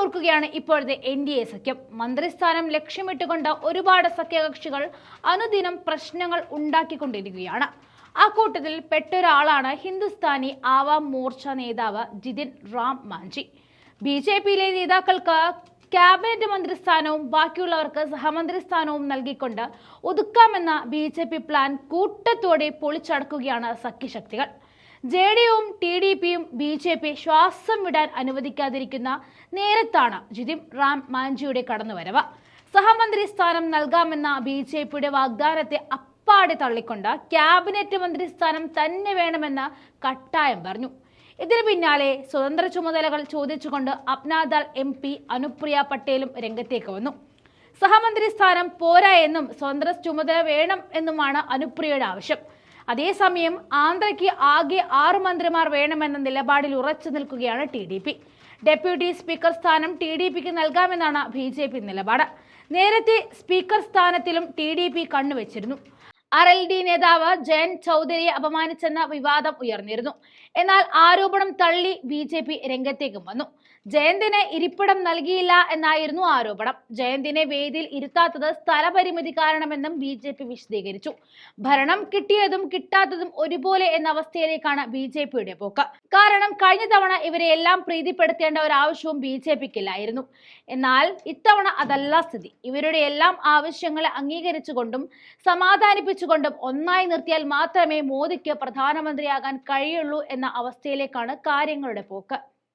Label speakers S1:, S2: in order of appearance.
S1: മുറുക്കുകയാണ് ഇപ്പോഴത്തെ N D A സഖ്യം. മന്ത്രിസ്ഥാനം ലക്ഷ്യമിട്ടുകൊണ്ട് ഒരുപാട് സഖ്യകക്ഷികൾ അനുദിനം പ്രശ്നങ്ങൾ ഉണ്ടാക്കിക്കൊണ്ടിരിക്കുകയാണ്. ആ കൂട്ടത്തിൽ പെട്ടൊരാളാണ് ഹിന്ദുസ്ഥാനി ആവാം മോർച്ച നേതാവ് ജിതിൻ റാം മാഞ്ചി. ബി ജെ പിയിലെ നേതാക്കൾക്ക് ക്യാബിനറ്റ് മന്ത്രിസ്ഥാനവും ബാക്കിയുള്ളവർക്ക് സഹമന്ത്രിസ്ഥാനവും നൽകിക്കൊണ്ട് ഒതുക്കാമെന്ന ബി ജെ പി പ്ലാൻ കൂട്ടത്തോടെ പൊളിച്ചടക്കുകയാണ് സഖ്യശക്തികൾ. ജെ ഡി യുവും ടി ഡി പിയും ബി ജെ പി ശ്വാസം വിടാൻ അനുവദിക്കാതിരിക്കുന്ന നേരത്താണ് ജിതിൻ റാം മാഞ്ചിയുടെ കടന്നുവരവ്. സഹമന്ത്രി സ്ഥാനം നൽകാമെന്ന ബി ജെ പിയുടെ വാഗ്ദാനത്തെ അപ്പാടെ തള്ളിക്കൊണ്ട് ക്യാബിനറ്റ് മന്ത്രി സ്ഥാനം തന്നെ വേണമെന്ന് കട്ടായം പറഞ്ഞു. ഇതിന് പിന്നാലെ സ്വതന്ത്ര ചുമതലകൾ ചോദിച്ചുകൊണ്ട് അപ്നാദാൾ എം പി അനുപ്രിയ പട്ടേലും രംഗത്തേക്ക് വന്നു. സഹമന്ത്രി സ്ഥാനം പോരാ എന്നും സ്വതന്ത്ര ചുമതല വേണം എന്നുമാണ് അനുപ്രിയയുടെ ആവശ്യം. അതേസമയം ആന്ധ്രയ്ക്ക് ആകെ ആറ് മന്ത്രിമാർ വേണമെന്ന നിലപാടിൽ ഉറച്ചു നിൽക്കുകയാണ് T D P. Deputy speaker സ്ഥാനം ടി ഡി പിക്ക് നൽകാമെന്നാണ് ബി ജെ പി നിലപാട്. നേരത്തെ സ്പീക്കർ സ്ഥാനത്തിലും ടി ഡി പി കണ്ണുവച്ചിരുന്നു. ആർ എൽ ഡി നേതാവ് ജയൻ ചൗധരിയെ അപമാനിച്ചെന്ന വിവാദം ഉയർന്നിരുന്നു. എന്നാൽ ആരോപണം തള്ളി ബി ജെ പി രംഗത്തേക്കും വന്നു. ജയന്തിന് ഇരിപ്പിടം നൽകിയില്ല എന്നായിരുന്നു ആരോപണം. ജയന്തിനെ വേദിയിൽ ഇരുത്താത്തത് സ്ഥലപരിമിതി കാരണമെന്നും ബി ജെ പി വിശദീകരിച്ചു. ഭരണം കിട്ടിയതും കിട്ടാത്തതും ഒരുപോലെ എന്ന അവസ്ഥയിലേക്കാണ് ബി ജെ പിയുടെ പോക്ക്. കാരണം കഴിഞ്ഞ തവണ ഇവരെ എല്ലാം പ്രീതിപ്പെടുത്തേണ്ട ഒരു ആവശ്യവും ബി ജെ പിക്കില്ലായിരുന്നു. എന്നാൽ ഇത്തവണ അതല്ല സ്ഥിതി. ഇവരുടെ എല്ലാം ആവശ്യങ്ങളെ അംഗീകരിച്ചുകൊണ്ടും സമാധാനിപ്പിച്ചുകൊണ്ടും ഒന്നായി നിർത്തിയാൽ മാത്രമേ മോദിക്ക് പ്രധാനമന്ത്രിയാകാൻ കഴിയുള്ളൂ എന്ന അവസ്ഥയിലേക്കാണ് കാര്യങ്ങളുടെ പോക്ക്.